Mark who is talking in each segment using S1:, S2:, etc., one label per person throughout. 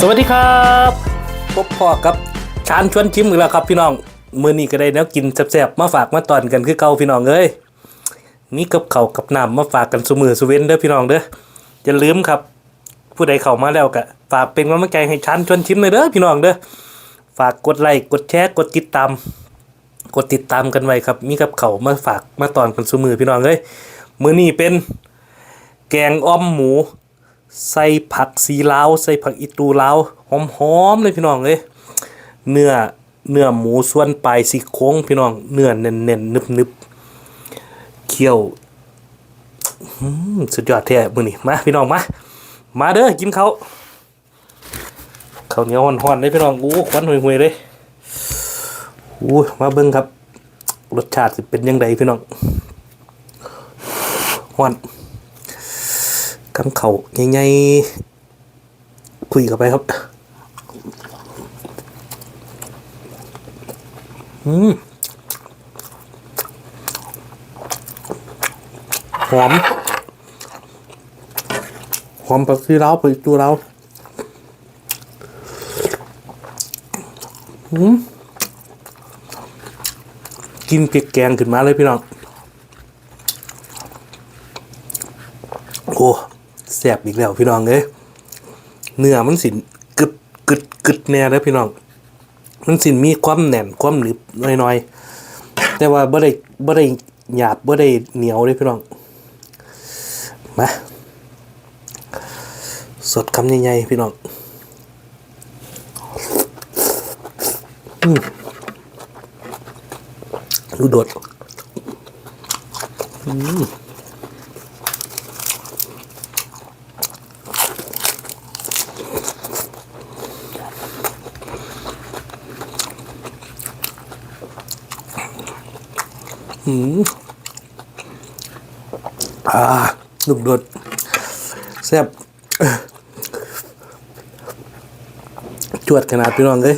S1: สวัสดีครับพบพ่อกับชานชวนชิมอีกแล้วครับพี่น้องมื้อนี้ก็ได้แนวกินแซ่บๆมาฝากมาตอนกันคือเก่าพี่น้องเอ้ยมีกับเขากับน้ำมาฝากกันสมือสเว้นเด้อพี่น้องเด้ออย่าลืมครับ ผู้ใดเข้ามาแล้วก็ฝากเป็นกำลังใจให้ชานชวนชิมเลยเด้อพี่น้องเด้อฝากกดไลค์กดแชร์กดติดตาม กดติดตามกันไว้ครับ มีกับเขามาฝากมาตอนกันสมือพี่น้องเอ้ยมื้อนี้เป็น แกงอ้อมหมู ใส่ผักสีลาวใส่ผักอีตูลาวหอมๆเลยพี่น้องเอ้ยเนื้อเนื้อหมูส่วนปลายซี่โครงพี่น้องเนื้อเน่นๆนนึบๆเคี่ยวสุดยอดแท้มือนี้มาพี่น้องมามาเด้อกินเขาวข้าเหนียวฮ้อนๆเลยพี่น้องอู้ควันห่วยๆเลยอู้มาเบิ่งครับ รสชาติเป็นยังไงพี่น้องฮ้อน กำเขาใหญ่ๆคุยกันไปครับ อืมหอมหอมปักที่เราไปตัวเราอืมกินเปียกแกงขึ้นมาเลยพี่น้อง โอ้ แสบอีกแล้วพี่น้องเอ้ยเนื้อมันสินกึดกึดกึดแน่แล้วพี่น้อง มันสินมีความแน่นความหนึบน่อยๆ แต่ว่าบ่ได้บ่ได้หยาบบ่ได้เหนียวเลยพี่น้อง มาสดคำใหญ่ๆพี่น้องอืมดูโดดอ่า ลูกโดดแซ่บจวดขนาดพี่น้องเลย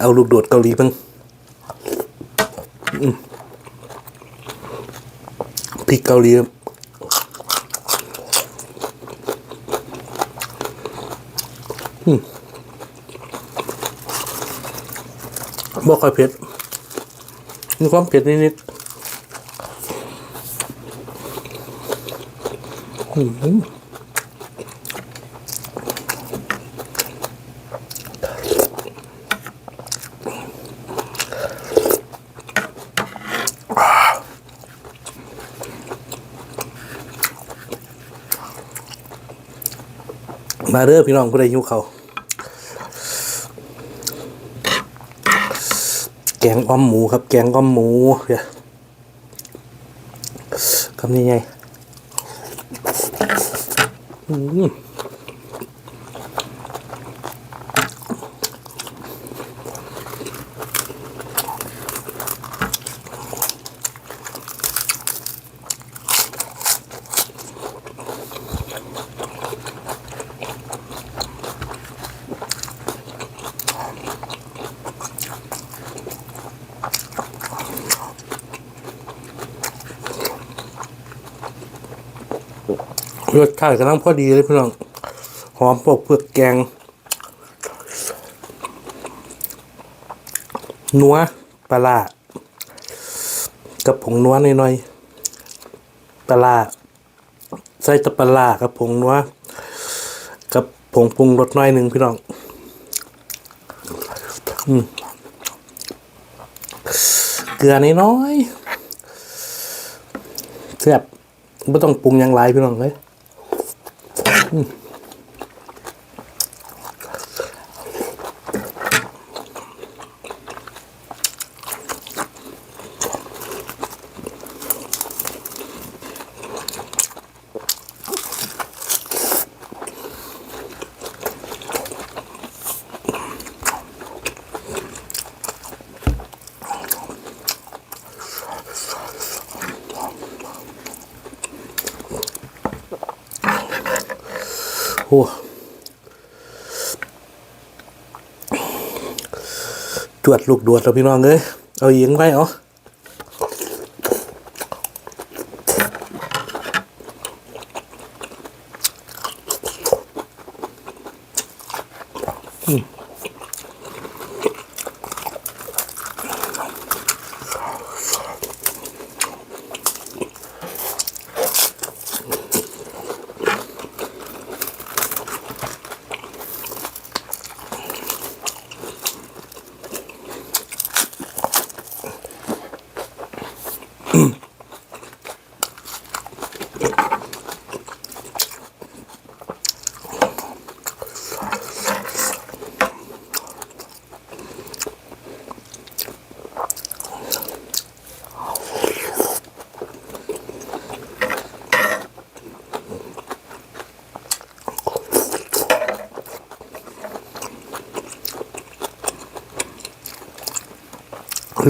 S1: เอาลูกโดดเกาหลีเพิ่งพริกเกาหลีครับอืมบ่ค่อยเผ็ด มีความเผ็ดนิดๆอื้อ หือมาเด้อพี่น้องผู้ใดหิวเขา แกงอ้อมหมูครับ แกงอ้อมหมูเดี๋ยวคำนี้ไง อื รสชาติกำลังพอดีเลยพี่น้อง หอมปกเผือกแกง นัวปลากับผงนัวหน่อยๆปลาใส่ตะปลากับผงนัวกับผงปรุงรสน้อยหนึ่งพี่น้อง เกลือน้อยๆแซ่บไม่ต้องปรุงยังไรพี่น้องเลย อืม โอ้จวดลูกดวดแล้วพี่น้องเอ้ยเอาเอียงไว้เอา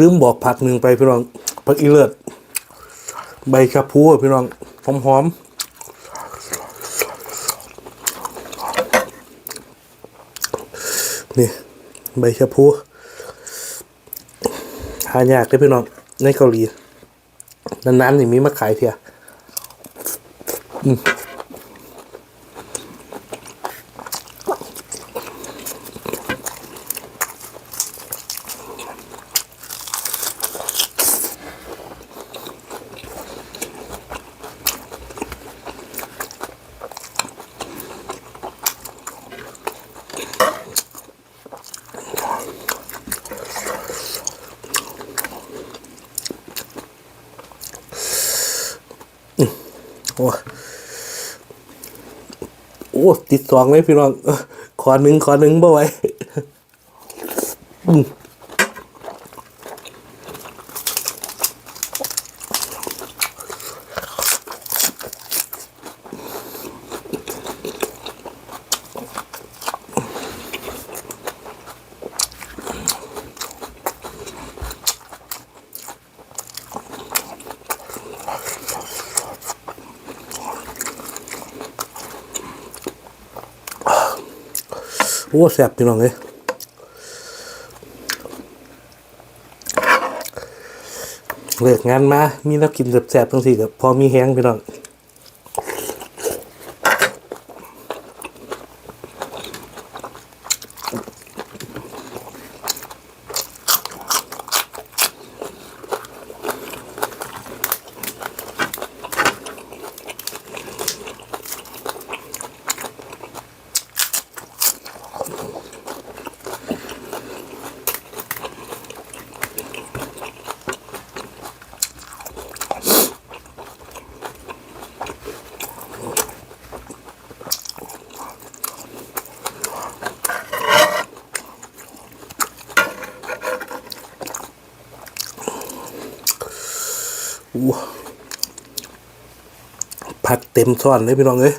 S1: ลืมบอกผักหนึ่งไปพี่น้องผักอีเลิศใบชะพูพี่น้องหอมหอมนี่ใบชะพูหายากเลยพี่น้องในเกาหลีนานๆนี่มีมาขายเทียอืม โอ้ติดสองเลยพี่น้องขอหนึ่งขอหนึ่งบ่ไหว โอ้แซ่บพี่น้องเลยเลิกงานมา มีแล้วกินแซ่บๆทั้งสี่กับพอมีแห้งพี่น้อง ผัดเต็มซ้อนเลยพี่น้องเอ้ย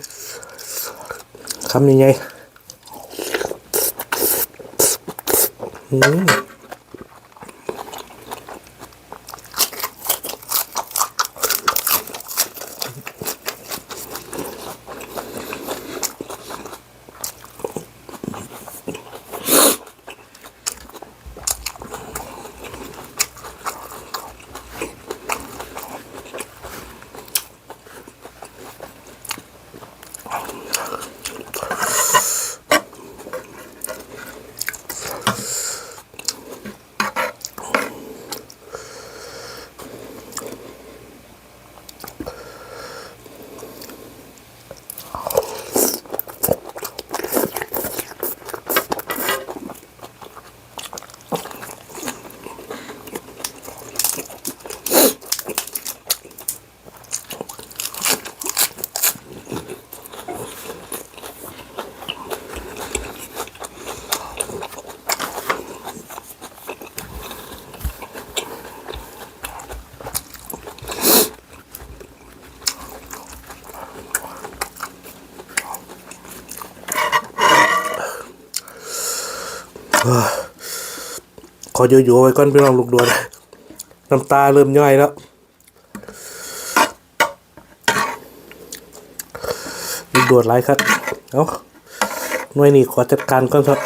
S1: คำยังไงอืม ขอโยโย่ไว้ก่อนพี่น้องลูกดวนน้ำตาเริ่มย่อยแล้วลูกดวนไรครับ เอ้าหน่วยนี้ขอจัดการก่อนครับ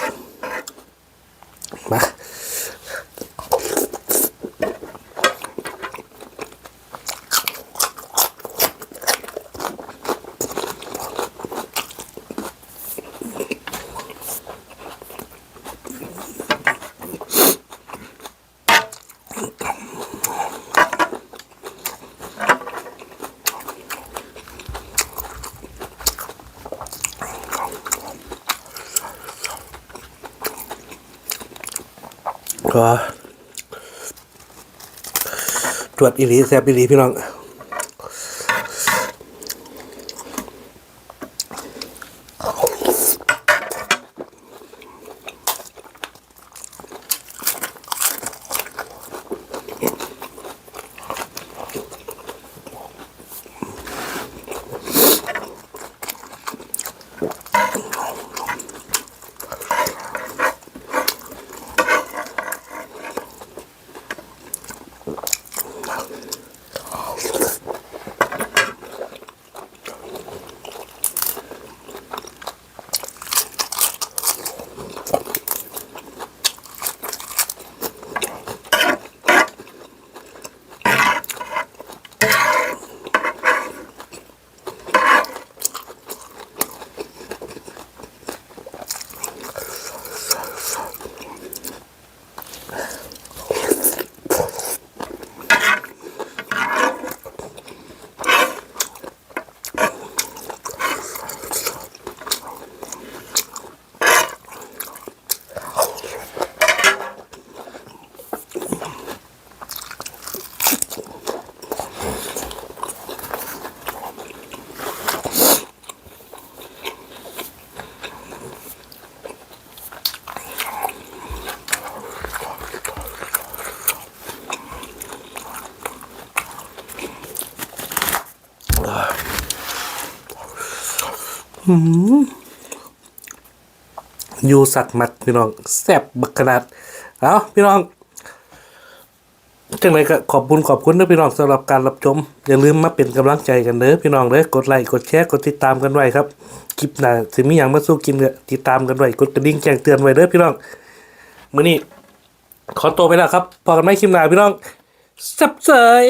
S1: ขอตรวจอีลีแซบอีลีพี่น้อง อยู่สักมัดพี่น้องแซ่บบักขนาด เอาพี่น้องจังไรก็ขอบคุณขอบคุณนะพี่น้องสำหรับการรับชม อย่าลืมมาเป็นกำลังใจกันเด้อพี่น้องเด้อกดไลค์กดแชร์กดติดตามกันไว้ครับคลิปหน้าสิมีอย่างมาสู้กินก็ติดตามกันไว้กดกระดิ่งแจ้งเตือนไว้เด้อพี่น้องมื้อนี้ขอตัวไปแล้วครับพอกันไหมคลิปหน้าพี่น้องสับเสย